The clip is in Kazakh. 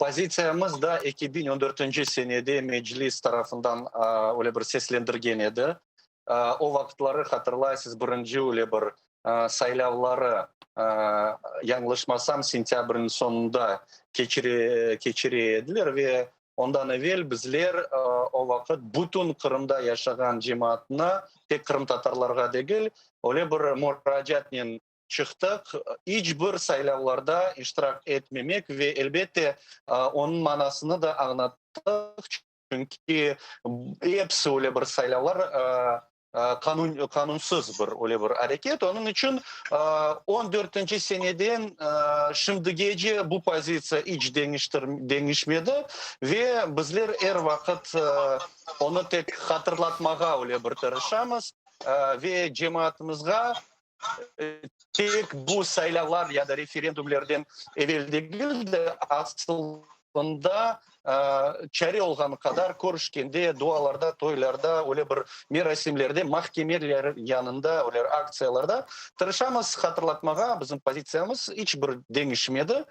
позициямыз да 2014 сенеде мәжіліс тарафындан оле бір сеслендірген еді О вақытлары хатырлайсыз бірінші оле бір сайлаулары яңылышмасам сентябрьдің соңында кечіре, еділер. ве ондан әвел бізлер о вақыт бүтін қырымда яшаған жемаатына тек қырым татарларға дегіл оле бір мұражатнен шықтық, ич бір сайлауларда иштирок етмемек ве элбетте оның манасыны да ағнаттық, чүнки эпси бір бір сайлаулар канун бір бир эле бир аракет онун үчүн он төртүнчү сенеден шымдыгеже бу позиция ич деңишмеди ве биздер эр вакыт оны тек катырлатмага эле бир тырышабыз ве жемаатыбызга тек бұл сайлаулар яда референдумлерден эвелдегилде асылында ә, чәре олған қадар көрішкенде дуаларда тойларда оле бір мерасимлерде махкемелер янында олер акцияларда тырышамыз қатырлатмаға біздің позициямыз ешбір деңішмеді